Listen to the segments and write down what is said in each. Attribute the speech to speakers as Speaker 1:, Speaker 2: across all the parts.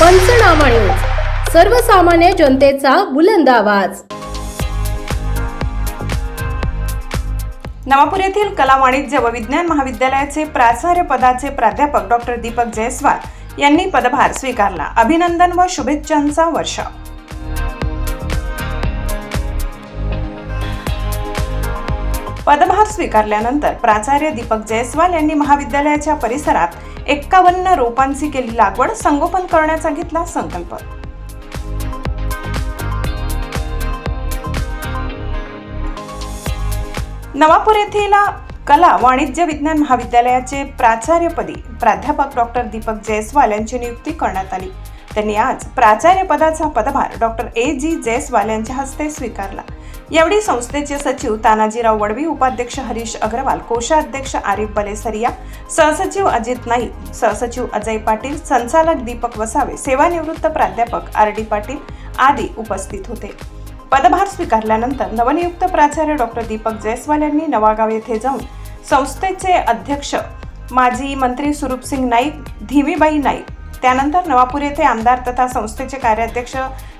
Speaker 1: पंचनामा न्यूज. सर्वसामान्य जनतेचा बुलंद आवाज.
Speaker 2: नवापूर येथील कला वाणिज्य व विज्ञान महाविद्यालयाचे प्राचार्य पदाचे प्राध्यापक डॉक्टर दीपक जयस्वाल यांनी पदभार स्वीकारला. अभिनंदन व शुभेच्छांचा वर्षाव. पदभार स्वीकारल्यानंतर प्राचार्य दीपक जयस्वाल यांनी महाविद्यालयाच्या परिसरात एक्कावन्न रोपांची केली लागवड संगोपन करण्याचा घेतला संकल्प. नवापूर येथील कला वाणिज्य विज्ञान महाविद्यालयाचे प्राचार्यपदी प्राध्यापक डॉक्टर दीपक जयस्वाल यांची नियुक्ती करण्यात आली. त्यांनी आज प्राचार्य पदाचा पदभार डॉक्टर ए. जी. जयस्वाल यांच्या हस्ते स्वीकारला. यावेळी संस्थेचे सचिव तानाजीराव वडवी उपाध्यक्ष हरीश अग्रवाल कोषाध्यक्ष आरिफ बलेसरिया सहसचिव अजित नाईक सहसचिव अजय पाटील संचालक दीपक वसावे सेवानिवृत्त प्राध्यापक आर डी पाटील आदी उपस्थित होते. पदभार स्वीकारल्यानंतर नवनियुक्त प्राचार्य डॉक्टर दीपक जयस्वाल यांनी नवागाव येथे जाऊन संस्थेचे अध्यक्ष माजी मंत्री सुरूपसिंग नाईक धीमीबाई नाईक त्यानंतर नवापूर येथे आमदार तथा संस्थेचे कार्याध्यक्ष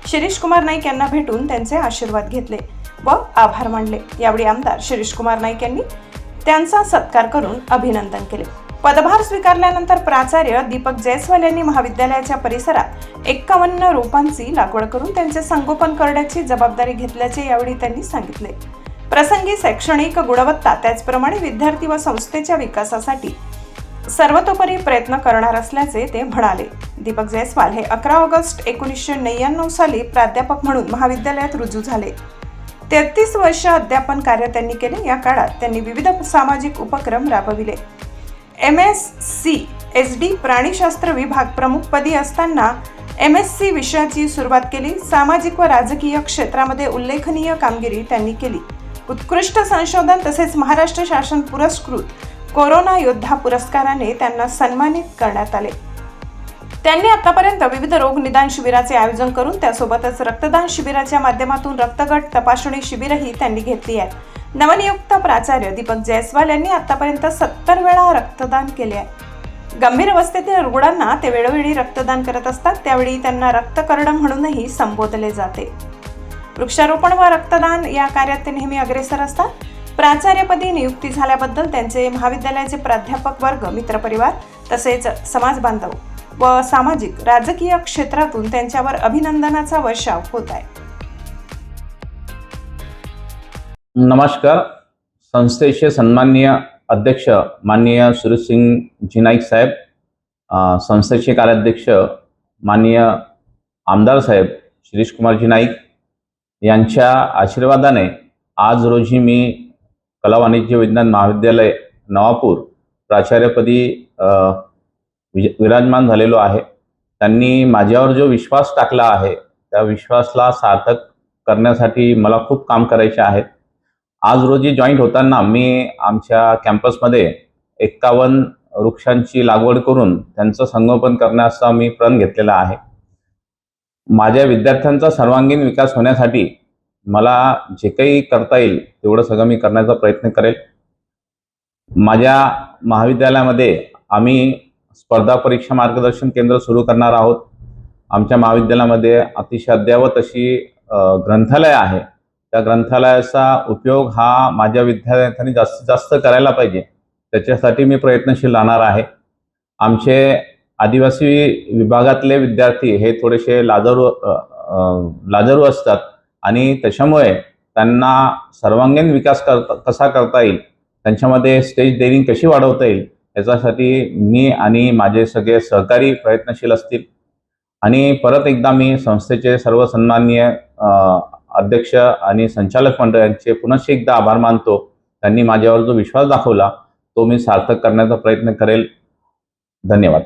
Speaker 2: शिरीष कुमार नाईक यांना भेटून त्यांचे आशीर्वाद घेतले. व आभार मानले. यावेळी आमदार शिरीष कुमार नाईक यांनी त्यांचा सत्कार करून अभिनंदन केले. पदभार स्वीकारल्यानंतर प्राचार्य दीपक जयस्वाल यांनी महाविद्यालयाच्या परिसरात एक्कावन्न रोपांची लागवड करून त्यांचे संगोपन करण्याची जबाबदारी घेतल्याचे यावेळी त्यांनी सांगितले. प्रसंगी शैक्षणिक गुणवत्ता त्याचप्रमाणे विद्यार्थी व संस्थेच्या विकासासाठी सर्वतोपरी प्रयत्न करणार असल्याचे ते म्हणाले. दीपक जयस्वाल हे अकरा ऑगस्ट एकोणीसशे नव्याण्णव साली प्राध्यापक म्हणून महाविद्यालयात रुजू झाले. तेहतीस वर्ष अध्यापन कार्य त्यांनी केले. या काळात त्यांनी विविध सामाजिक उपक्रम राबविले. M S C S D प्राणीशास्त्र विभाग प्रमुखपदी असताना एम एस सी विषयाची सुरुवात केली. सामाजिक व राजकीय क्षेत्रामध्ये उल्लेखनीय कामगिरी त्यांनी केली. उत्कृष्ट संशोधन तसेच महाराष्ट्र शासन पुरस्कृत कोरोना योद्धा पुरस्काराने त्यांना सन्मानित करण्यात आले. त्यांनी आतापर्यंत विविध रोग निदान शिबिराचे आयोजन करून त्यासोबतच रक्तदान शिबिराच्या माध्यमातून रक्तगट तपासणी शिबिरही त्यांनी घेतली आहे. नवनियुक्त प्राचार्य दीपक जयस्वाल यांनी आतापर्यंत सत्तर वेळा रक्तदान केले आहे. गंभीर अवस्थेतील रुग्णांना ते वेळोवेळी रक्तदान करत असतात त्यावेळी त्यांना रक्तकर्ण म्हणूनही संबोधले जाते. वृक्षारोपण व रक्तदान या कार्यात ते नेहमी अग्रेसर असतात. प्राचार्यपदी नियुक्ती झाल्याबद्दल त्यांचे महाविद्यालयाचे प्राध्यापक वर्ग मित्रपरिवार तसेच समाज बांधव व सामाजिक राजकीय क्षेत्रातून त्यांच्यावर अभिनंदनाचा वर्षाव होत आहे.
Speaker 3: नमस्कार. संस्थेचे सन्माननीय अध्यक्ष माननीय सुरेशसिंग जी नाईक साहेब संस्थेचे कार्याध्यक्ष माननीय आमदार साहेब शिरीष कुमारजी नाईक यांच्या आशीर्वादाने आज रोजी मी कला वाणिज्य विज्ञान महाविद्यालय नवापूर प्राचार्यपदी विज- विराजमान झालेलो आहे. त्यांनी माझ्यावर जो विश्वास टाकला आहे त्या विश्वासला सार्थक करण्यासाठी मला खूप काम करायचे आहेत आज रोजी जॉईंट होताना मी आमच्या कॅम्पसमध्ये एक्कावन्न वृक्षांची लागवड करून त्यांचं संगोपन करण्याचा मी प्रण घेतलेला आहे. माझ्या विद्यार्थ्यांचा सर्वांगीण विकास होण्यासाठी मला जे काही करता येईल तेवढं सगळं मी करण्याचा प्रयत्न करेल. माझ्या महाविद्यालयामध्ये आम्ही स्पर्धा परीक्षा मार्गदर्शन केंद्र सुरू करणार आहोत. आमच्या महाविद्यालयामध्ये अतिशय अद्ययावत अशी ग्रंथालय आहे. त्या ग्रंथालयाचा उपयोग हा माझ्या विद्यार्थ्यांनी जास्तीत जास्त करायला पाहिजे. त्याच्यासाठी मी प्रयत्नशील राहणार आहे. आमचे आदिवासी विभागातले विद्यार्थी हे थोडेसे लाजारू लाजरू लाजारू असतात आणि त्याच्यामुळे त्यांना सर्वांगीण विकास करता कसा करता येईल? त्यांच्यामध्ये स्टेज डेअरिंग कशी वाढवता येईल? याच्यासाठी मी आणि माझे सगळे सहकारी प्रयत्नशील असतील. आणि परत एकदा मी संस्थेचे सर्व सन्माननीय अध्यक्ष आणि संचालक मंडळ यांचे पुनश्च एकदा आभार मानतो. त्यांनी माझ्यावर जो विश्वास दाखवला तो मी सार्थक करण्याचा प्रयत्न करेल. धन्यवाद.